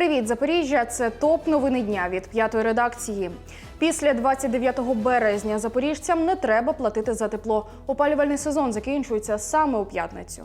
Привіт, Запоріжжя! Це топ новини дня від п'ятої редакції. Після 29 березня запоріжцям не треба платити за тепло. Опалювальний сезон закінчується саме у п'ятницю.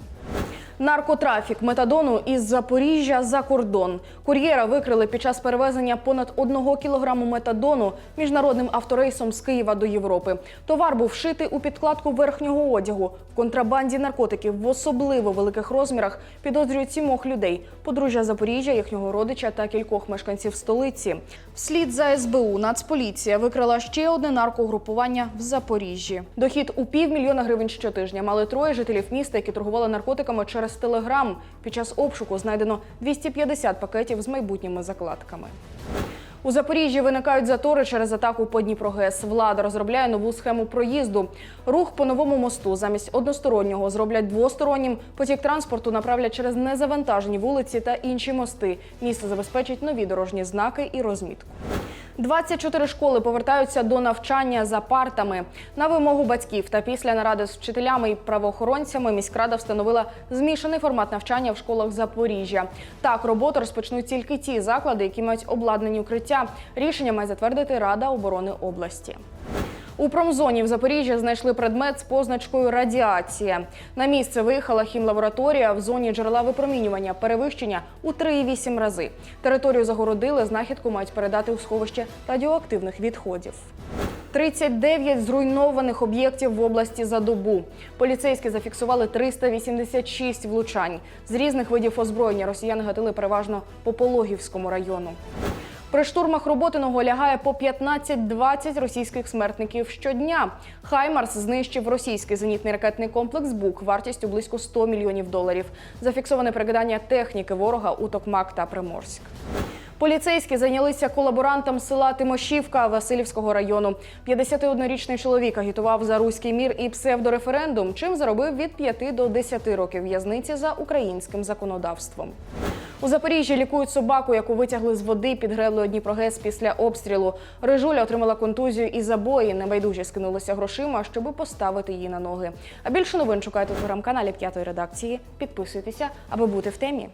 Наркотрафік метадону із Запоріжжя за кордон. Кур'єра викрили під час перевезення понад одного кілограму метадону міжнародним авторейсом з Києва до Європи. Товар був вшитий у підкладку верхнього одягу. В контрабанді наркотиків в особливо великих розмірах підозрюють сімох людей: подружжя Запоріжжя, їхнього родича та кількох мешканців столиці. Вслід за СБУ Нацполіція викрила ще одне наркогрупування в Запоріжжі. Дохід у півмільйона гривень щотижня мали троє жителів міста, які торгували наркотиками через телеграм. Під час обшуку знайдено 250 пакетів з майбутніми закладками. У Запоріжжі виникають затори через атаку по Дніпрогес. Влада розробляє нову схему проїзду. Рух по новому мосту замість одностороннього зроблять двостороннім. Потік транспорту направлять через незавантажені вулиці та інші мости. Місто забезпечить нові дорожні знаки і розмітку. 24 школи повертаються до навчання за партами. На вимогу батьків та після наради з вчителями і правоохоронцями міськрада встановила змішаний формат навчання в школах Запоріжжя. Так, роботу розпочнуть тільки ті заклади, які мають обладнані укриття. Рішення має затвердити Рада оборони області. У промзоні в Запоріжжі знайшли предмет з позначкою радіація. На місце виїхала хімлабораторія в зоні джерела випромінювання перевищення у 3,8 рази. Територію загородили, знахідку мають передати у сховище радіоактивних відходів. 39 зруйнованих об'єктів в області за добу. Поліцейські зафіксували 386 влучань. З різних видів озброєння росіяни гатили переважно по Пологівському району. При штурмах Роботиного лягає по 15-20 російських смертників щодня. Хаймарс знищив російський зенітний ракетний комплекс БУК вартістю близько 100 мільйонів доларів. Зафіксоване прикидання техніки ворога у Токмак та Приморськ. Поліцейські зайнялися колаборантом села Тимошівка Васильівського району. 51-річний чоловік агітував за руський мір і псевдореферендум, чим заробив від 5 до 10 років в'язниці за українським законодавством. У Запоріжжі лікують собаку, яку витягли з води під греблею Дніпрогес після обстрілу. Рижуля отримала контузію і забої. Небайдужі скинулися грошима, щоби поставити її на ноги. А більше новин шукайте у телеграм-каналі п'ятої редакції. Підписуйтеся, аби бути в темі.